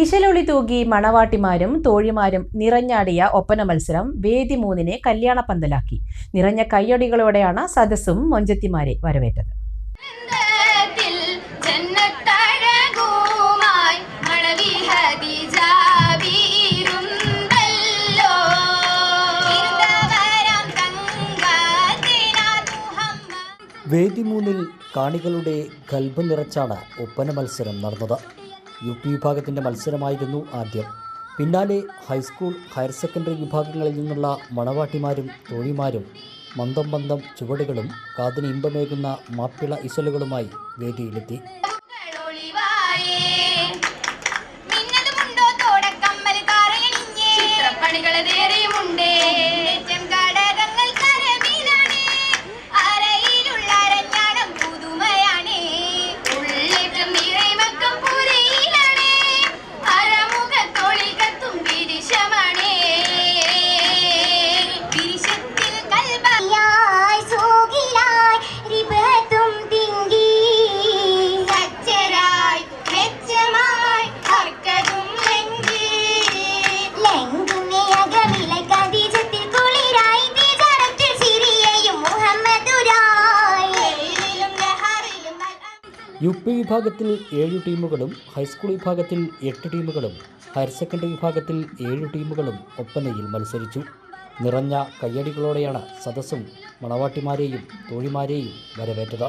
ഇശലൊളി തൂകി മണവാട്ടിമാരും തോഴിമാരും നിറഞ്ഞാടിയ ഒപ്പന മത്സരം വേദി മൂന്നിനെ കല്യാണപ്പന്തലാക്കി. നിറഞ്ഞ കയ്യടികളോടെയാണ് സദസ്സും മൊഞ്ചത്തിമാരെ വരവേറ്റത്. വേദി മൂന്നിൽ കാണികളുടെ കൽബ് നിറച്ചാണ് ഒപ്പന മത്സരം നടന്നത്. യു പി വിഭാഗത്തിന്റെ മത്സരമായിരുന്നു ആദ്യം. പിന്നാലെ ഹൈസ്കൂൾ ഹയർ സെക്കൻഡറി വിഭാഗങ്ങളിൽ നിന്നുള്ള മണവാട്ടിമാരും തോഴിമാരും മന്ദം മന്ദം ചുവടുകളും കാതിന് ഇമ്പമേകുന്ന മാപ്പിള ഇസലുകളുമായി വേദിയിലെത്തി. യു പി വിഭാഗത്തിൽ ഏഴ് ടീമുകളും ഹൈസ്കൂൾ വിഭാഗത്തിൽ എട്ട് ടീമുകളും ഹയർ സെക്കൻഡറി വിഭാഗത്തിൽ ഏഴ് ടീമുകളും ഒപ്പനയിൽ മത്സരിച്ചു. നിറഞ്ഞ കയ്യടികളോടെയാണ് സദസ്സും മണവാട്ടിമാരെയും തോഴിമാരെയും വരവേറ്റത്.